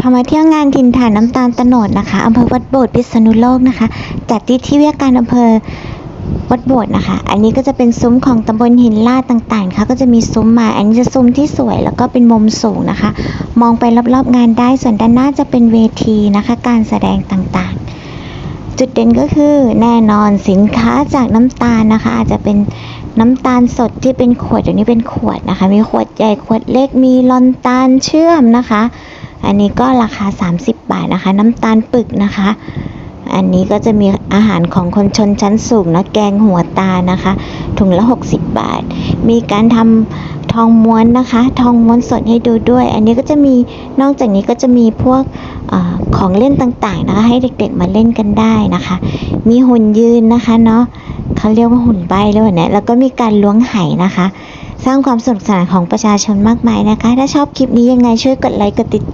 พามาเที่ยวงานถิ่นฐานน้ำตาลตโนดนะคะอำเภอวัดโบสถ์พิษณุโลกนะคะ จัดที่ที่ว่าการอำเภอวัดโบสถ์นะคะ อันนี้ก็จะเป็นซุ้มของตำบลหินลาดต่างๆ ค่ะ ก็จะมีซุ้มมา อันนี้จะซุ้มที่สวยแล้วก็เป็นมุมสูงนะคะ มองไปรอบๆงานได้ ส่วนด้านหน้าจะเป็นเวทีนะคะ การแสดงต่างๆ จุดเด่นก็คือแน่นอนสินค้าจากน้ำตาลนะคะ อาจจะเป็นน้ำตาลสดที่เป็นขวดเดี๋ยวนี้เป็นขวดนะคะ มีขวดใหญ่ขวดเล็ก มีลอนตาลเชื่อมนะคะ อันนี้ก็ราคา 30 บาทนะคะ น้ำตาลปึกนะคะ อันนี้ก็จะมีอาหารของคนชนชั้นสูงนะแกงหัวตานะคะ ถุงละ 60 บาท มีการทำทองม้วนนะคะ ทองม้วนสดให้ดูด้วย อันนี้ก็จะมีนอกจากนี้ก็จะมีพวกอของเล่นต่างๆนะคะ ให้เด็กๆมาเล่นกันได้นะคะ มีหุ่นยืนนะคะเนาะเขาเรียกว่าหุ่นใบเลยเนี่ยแล้วก็มีการล้วงไหนะคะ สร้างความสนุกสนานของประชาชนมากมายนะคะ ถ้าชอบคลิปนี้ยังไงช่วยกดไลค์กดติดตาม